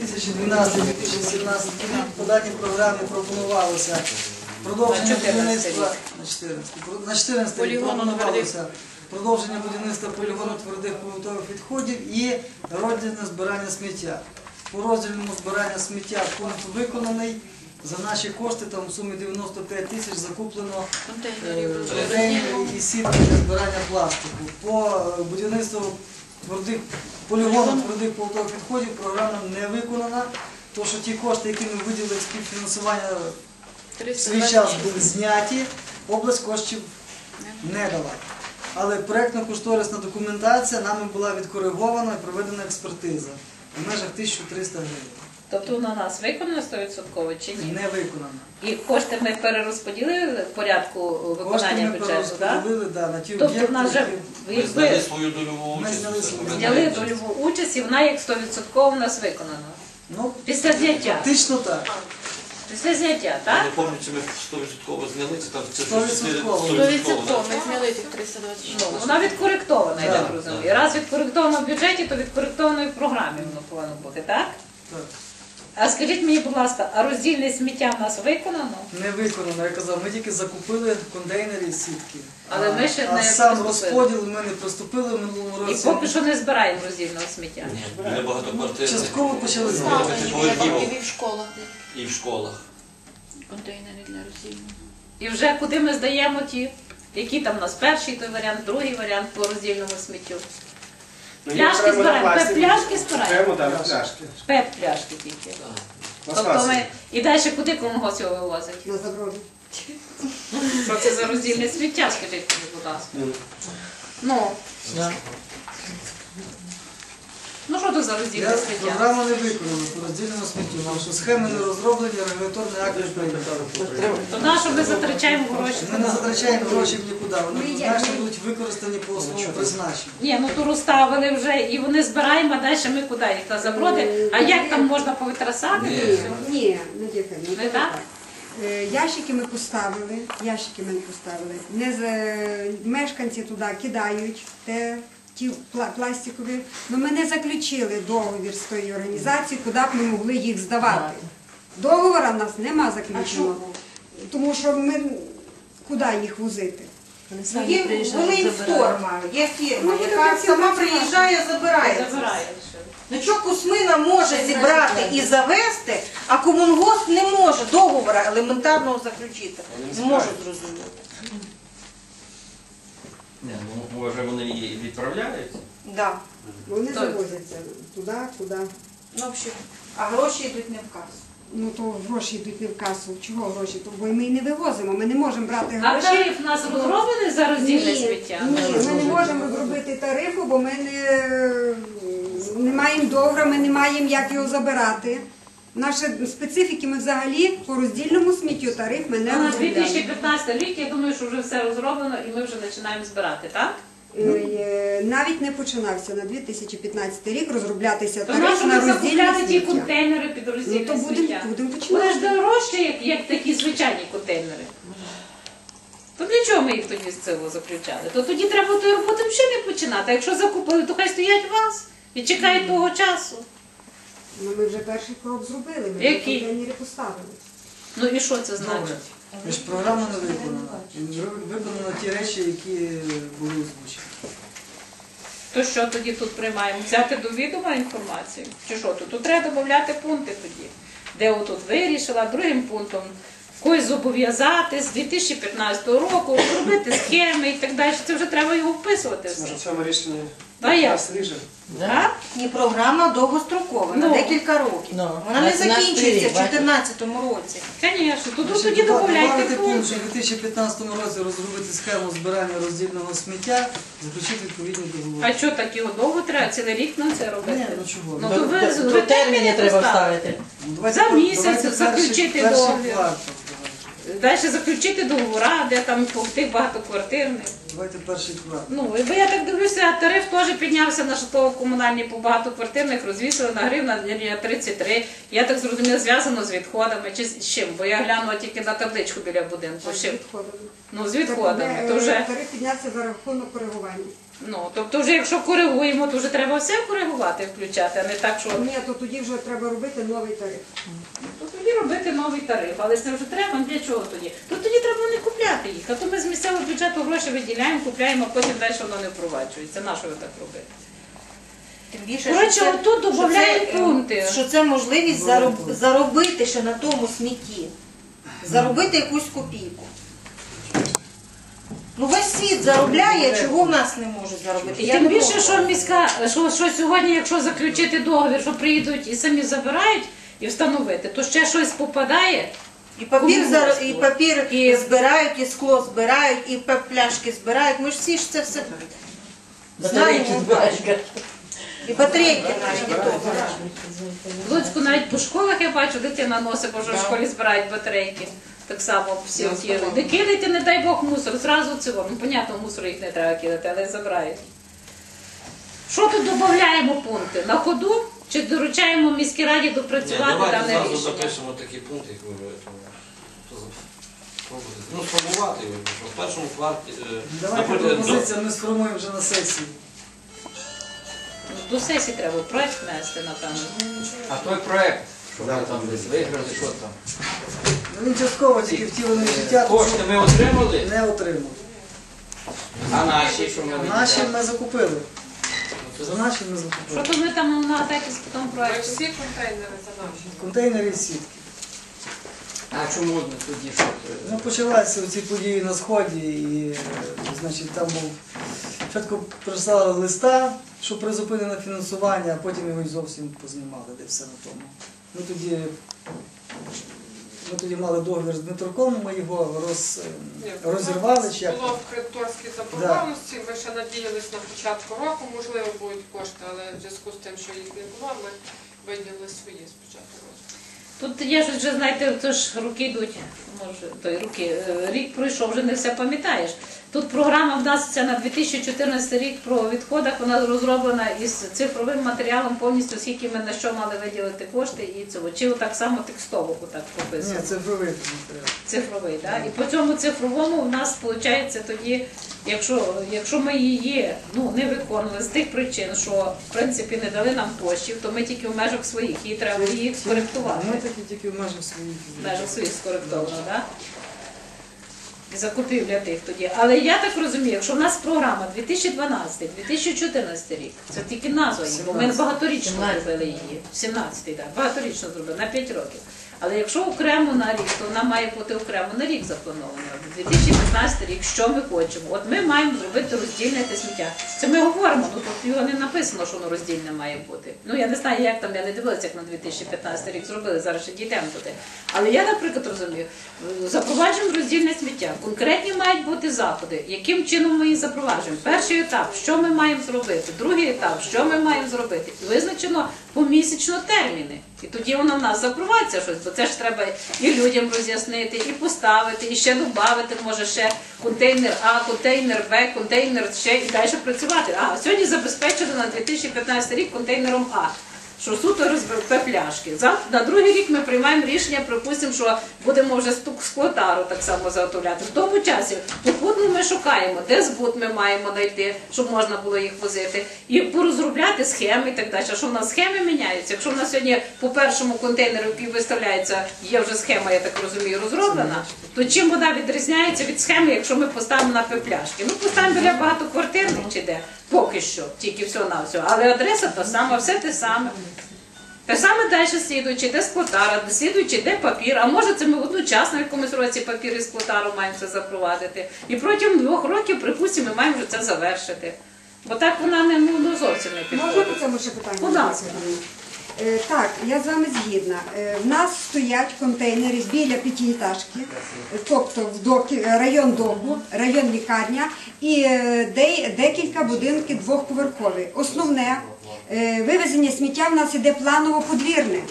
2012-2017 рік по даній програмі пропонувалося продовження будівництва на 14 на 14 рік пропонувалося продовження будівництва полігону твердих побутових відходів і роздільне збирання сміття. По роздільному збирання сміття пункт виконаний. За наші кошти там в сумі 95 тисяч закуплено е, контейнерів і сітки для збирання пластику. По е, будівництву твердих полігону твердих побутових відходів програма не виконана, тому що ті кошти, які ми виділили з співфінансування в свій час були зняті, область коштів не дала. Але проєктно-кошторисна документація нами була відкоригована і проведена експертиза в межах 1300 гривень. Тобто вона у нас виконана 100% чи ні? Не виконана. І кошти ми перерозподілили в порядку Кошти виконання ми бюджету, так? перерозподілили да, на ті Тобто в нас вже які- Ми зняли якби свою дольову Ми участь. зняли свою. зняли дольову участь і вона як 100% у нас виконана. Ну, Після зняття. фактично так. Після зняття, Я так? не пам'ятаю, чи ми 100% зняли, чи там це 100%. 100%. да. ми зняли тих 326. Ну, вона відкоректована, я Так, так розумію. Раз відкоректована в бюджеті, то відкоректовано і в програмі воно повинно бути, так? так. А скажіть мені, будь ласка, а роздільне сміття в нас виконано? Не виконано, я казав, ми тільки закупили контейнери і сітки. Але ми ще а не сам приступили. розподіл ми не приступили в минулому І році. поки що не збираємо роздільного сміття. Ні, Біля багатоквартирних Частково почали збирати. Поверхівок. І в школах і в школах. контейнери для роздільного. І вже куди ми здаємо ті, які там у нас перший той варіант, другий варіант по роздільному сміттю. Ну, Пляшки на збираємо, пеп-пляшки збираємо. Окремо, так, пляшки. Пеп пляшки тільки. Тобто ми і далі куди комунгос його вивозить? На заброду. Що це за роздільне сміття, скажіть мені, будь ласка. Ну. Ну що це за роздільне Я сміття? програма не виконана по роздільному сміттю, тому що схеми не розроблені, регуляторний акт не прийнято. То на що ми затрачаємо гроші? Ми не затрачаємо гроші в нікуди, вони однозначно будуть використані по основному призначенню. Ні, ну то розставили вже і вони збираємо, а далі ми куди їх на заброди. А як там можна повитрасати? Ні. все? Ні, не дякую. Не так? Е, Ящики ми поставили, ящики ми не поставили. Не з, мешканці туди кидають те, ті пластикові. Ну ми не заключили договір з тою організацією, куди б ми могли їх здавати. Договора в нас нема заключеного. Тому що ми куди їх возити? Ну, Є форма, є фірма, Ну, яка так, сама приїжджає, забирає. Ну що Кусмина може зібрати і завести, а комунгос не може договора елементарного заключити. Не можу зрозуміти. Ні, ну може вони її відправляють. Да. Вони Так. завозяться туди, куди. Ну, взагалі. А гроші йдуть не в касу. Ну то гроші йдуть не в касу. Чого гроші? То бо ми і не вивозимо. Ми не можемо брати А гроші. тариф у нас розроблений за роздільне сміття? Ні, ми не можемо зробити тарифу, бо ми не, не маємо договора, ми не маємо як його забирати. Наші специфіки ми взагалі по роздільному сміттю тариф ми не на розробляємо. 2015 рік, я думаю, що вже все розроблено і ми вже починаємо збирати, так? Е, Навіть не починався на 2015 рік розроблятися Тому тариф що на ми закупляли роздільне ті сміття. контейнери під Ну роздільне то сміття. будемо будемо Вони ж дорожчі, як, як такі звичайні контейнери. То для чого ми їх тоді з цього заключали? То тоді треба ту роботу взагалі не починати. А якщо закупили, то хай стоять у вас і чекають того часу. Ну ми вже перший крок зробили. Ми Який? вже контейнери поставили. Ну і що це Добре. значить? ж програма не виконана. І не Виконано ті речі, які були озвучені. То що тоді тут приймаємо? Взяти до відома інформацію? Чи що тут? Тут треба додати пункти тоді, де отут вирішила, другим пунктом когось зобов'язати з 2015 року, зробити схеми і так далі. Це вже треба його вписувати все. Може в цьому рішенні А як? нас ріже? Так? І програма довгострокова, на Ну. декілька років. Ну, Вона не закінчується в стрій, 2014 році. Звісно, тут тоді дода- додавайте добавити пункт, що в 2015 році розробити схему збирання роздільного сміття, заключити відповідні договори. А що так його довго треба? Цілий рік на це робити? Ні, ну чого? Ну, то ви, Тут ви терміни треба поставите. вставити. Ну, давайте за пер- місяць давайте заключити перший, договір. квартал. Далі заключити договора, де там по тих багатоквартирних. Давайте перший квартал. Ну, і бо я так дивлюся, тариф теж піднявся на житлово-комунальні по багатоквартирних, розвісили на гривна на 33. Я так зрозуміла, зв'язано з відходами чи з чим? Бо я глянула тільки на табличку біля будинку. З чим? Відходили. Ну, з відходами. То вже Тариф піднявся за рахунок коригування. Ну, тобто вже якщо коригуємо, то вже треба все коригувати, включати, а не так, що Ні, то тоді вже треба робити новий тариф. то тоді робити новий тариф. Але це вже треба, для чого тоді? То тоді треба не купляти їх. А то ми з місцевого бюджету гроші виділяємо, купляємо, а потім далі воно не впроваджується. На що ви так робите? Тим більше, Коротше, що це- отут що додаємо це, е, пункти. Що це можливість зароб- заробити ще на тому смітті. Заробити якусь копійку. Ну весь світ заробляє, чого в нас не можуть заробити. Я тим не більше, можу. що міська, що, що сьогодні, якщо заключити договір, що приїдуть і самі забирають і встановити, то ще щось попадає. І папір, Кому зар... і папір І- збирають, і скло збирають, і пе- пляшки збирають. Ми ж всі ж це все знаємо. І батарейки навіть. і то. В Луцьку навіть по школах я бачу, дитина носить, бо вже в школі збирають батарейки. Так само всі ті. Не кидайте, не дай Бог, мусор. Зразу цього. Ну, понятно, мусор їх не треба кидати, але забирають. Що тут додаємо пункти? На ходу чи доручаємо міській раді допрацювати давайте дане зразу рішення? запишемо такі пункти, як ви спробуйте. Ну, сформувати його, що в першому кварталі, е, Давайте наприклад, пропозиція, ми сформуємо вже на сесії. До сесії треба проект внести, напевно. А той проект, що ви там десь виграли, що там? Ну, Він частково тільки втілений в життя, тому Кошти ми отримали, не отримав. а наші, що ми Наші ми закупили. За наші ми Що закупили. тут ми там на атакі з проекту? Всі контейнери за наші. Контейнери і сітки. А чому ми тоді що? Ну, почалися ці події на сході, і е, значить, там був спочатку прислали листа, що призупинено фінансування, а потім його й зовсім познімали, де все на тому. Ми тоді, ми тоді мали договір з Дмитроком, ми його роз, Ні, розірвали чи як. Було в кредиторській заборгованості. Ми ще надіялись на початку року, можливо, будуть кошти, але в зв'язку з тим, що їх не було, ми виділили свої спочатку року. Тут ж вже, знаєте, то ж роки йдуть, може, той роки, е, рік пройшов, вже не все пам'ятаєш. Тут програма в нас ця на 2014 рік про відходах, вона розроблена із цифровим матеріалом повністю, скільки ми на що мали виділити кошти і цього. Чи так само текстово отак Ні, прописано. це вивити матеріал. Цифровий, да? І по цьому цифровому в нас виходить тоді, якщо, якщо ми її ну, не виконали з тих причин, що в принципі не дали нам коштів, то ми тільки в межах своїх, її треба її скоректувати. Ми такі тільки в межах своїх. В межах своїх скоректовано, так? І закупівля тих тоді. Але я так розумію, якщо в нас програма 2012-2014 рік, це тільки назва її, бо ми багаторічно зробили її. 17-й, так, багаторічно зробили, на 5 років. Але якщо окремо на рік, то вона має бути окремо на рік запланована. 2015 рік, що ми хочемо? От ми маємо зробити роздільне те сміття. Це ми говоримо, ну тут його не написано, що воно роздільне має бути. Ну я не знаю, як там, я не дивилася, як на 2015 рік зробили, зараз ще дійдемо туди. Але я, наприклад, розумію, запроваджуємо роздільне сміття. Конкретні мають бути заходи. Яким чином ми їх запроваджуємо? Перший етап, що ми маємо зробити? Другий етап, що ми маємо зробити? І визначено помісячно терміни. І тоді воно в нас запровадиться щось, бо це ж треба і людям роз'яснити, і поставити, і ще додати, може ще контейнер А, контейнер Б, контейнер ще і далі працювати. А сьогодні забезпечено на 2015 рік контейнером А. Що суто розберте пляшки. На другий рік ми приймаємо рішення, припустимо, що будемо вже стук склотару так само заготовляти. В тому часі попутно ми шукаємо, де збут ми маємо знайти, щоб можна було їх возити, і порозробляти схеми і так далі. А що в нас схеми міняються? Якщо в нас сьогодні по першому контейнеру, який виставляється, є вже схема, я так розумію, розроблена, то чим вона відрізняється від схеми, якщо ми поставимо на пляшки? Ну поставимо біля багатоквартирних чи де, поки що, тільки все на все. Але адреса та сама, все те саме. Те саме далі слідуючи, де склотара, слідуючи, де папір. А може це ми одночасно в якомусь році папір і склотару маємо це запровадити. І протягом двох років, припустимо, ми маємо вже це завершити. Бо так вона не ну, ну, зовсім не Можна підходить. по цьому ще питання? Будь ласка. Е, Так, я з вами згідна. Е, В нас стоять контейнери біля п'ятиэтажки, тобто в доки, район дому, район лікарня і е, де, декілька будинків двохповерхові. Основне вивезення сміття в нас іде планово-подвірне. Е,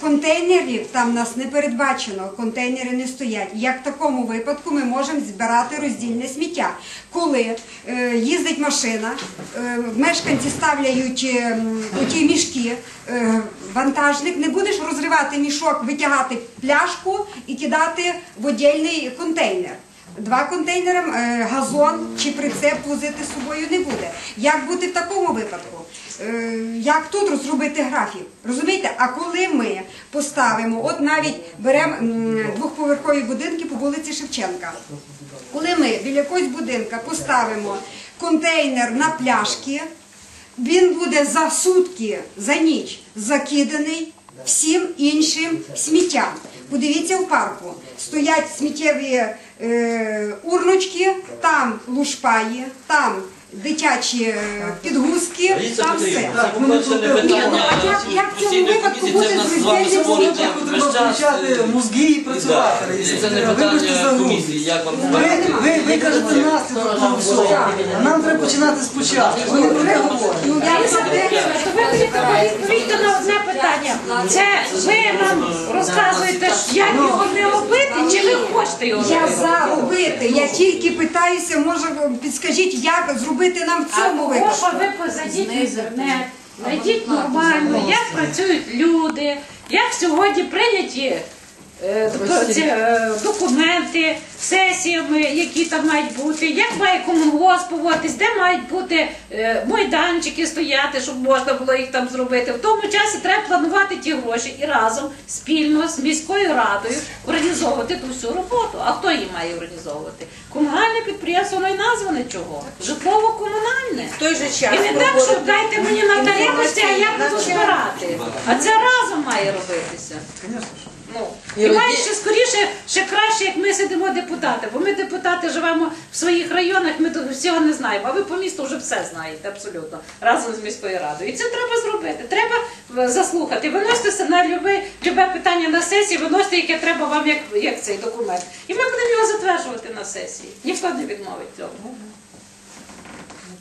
Контейнерів там нас не передбачено, контейнери не стоять. Як в такому випадку ми можемо збирати роздільне сміття, коли е, їздить машина, е, мешканці ставляють е, у ті мішки, е, вантажник, не будеш розривати мішок, витягати пляшку і кидати в отдільний контейнер. Два контейнери, е, газон чи прицеп возити з собою не буде. Як бути в такому випадку? Е, Як тут розробити графік? Розумієте? А коли ми поставимо, от навіть беремо двохповерхові будинки по вулиці Шевченка. Коли ми біля якогось будинка поставимо контейнер на пляшки, він буде за сутки, за ніч закиданий всім іншим сміттям. Подивіться в парку. Стоять сміттєві е, урночки, там лушпає, там дитячі е, підгузки, там все. Петрівна, це, не Ні, ну, а як, як в цьому випадку буде з як Треба включати мозги і працювати. Це не Вибачте за питання грубість. комісії, як вам Ви, ви, ви кажете наслідок того всього, а нам треба починати спочатку. Ви не про те говорите. Ну, я відповісти на одне питання. Це ви нам розказуєте, як його не робити, чи ви хочете його Я робити? за робити. Я тільки питаюся, може підскажіть, як зробити нам в цьому випадку. ви позадіть в інтернет, знайдіть нормально, як працюють люди, як сьогодні прийняті е, ці, е, документи сесіями, які там мають бути, як має поводитись, де мають бути е, майданчики стояти, щоб можна було їх там зробити. В тому часі треба планувати ті гроші і разом спільно з міською радою організовувати ту всю роботу. А хто її має організовувати? Комунальне підприємство, воно й назване чого? Житлово-комунальне. В той же час І не так, що проводити дайте мені на тарілочці, а я буду збирати. А це разом має робитися. Ну, і має ще скоріше, ще краще, як ми сидимо депутати, бо ми депутати живемо в своїх районах, ми тут всього не знаємо, а ви по місту вже все знаєте абсолютно разом з міською радою. І це треба зробити. Треба е, заслухати. Виносьтеся на любе, любе питання на сесії, виносьте, яке треба вам як, як цей документ. І ми будемо його затверджувати на сесії. Ніхто не відмовить цього.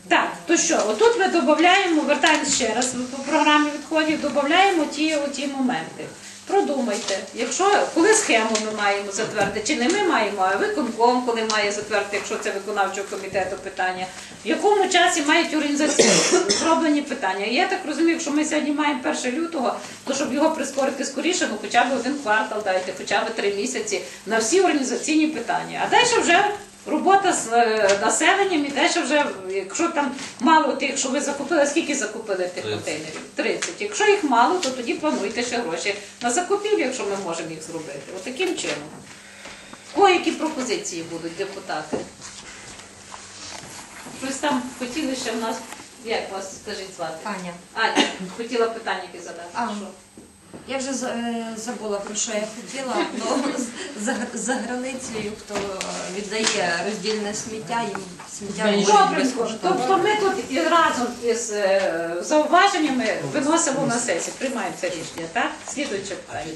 Так, то що, отут ми додаємо, вертаємось ще раз по програмі відходів, додаємо ті, ті моменти. Продумайте, якщо коли схему ми маємо затвердити, чи не ми маємо, а виконком, коли має затвердити, якщо це виконавчого комітету питання, в якому часі мають організаційно зроблені питання. Я так розумію, якщо ми сьогодні маємо 1 лютого, то щоб його прискорити скоріше, ну хоча б один квартал дайте, хоча б три місяці на всі організаційні питання. А далі вже Робота з е, населенням і те, що вже, якщо там мало тих, що ви закупили, скільки закупили тих 30. контейнерів? 30. Якщо їх мало, то тоді плануйте ще гроші на закупівлю, якщо ми можемо їх зробити. От чином. Кого які пропозиції будуть, депутати? Щось там хотіли ще в нас, як вас скажіть звати? Аня, Аня, хотіла питання які задати. А. Що? Я вже е, забула про що я хотіла. З- за, за границею, хто віддає роздільне сміття, їм сміття Добре, безкоштовно. тобто ми тут і разом із е, зауваженнями виносимо на сесію, приймаємо це рішення, так? Слідуюче питання.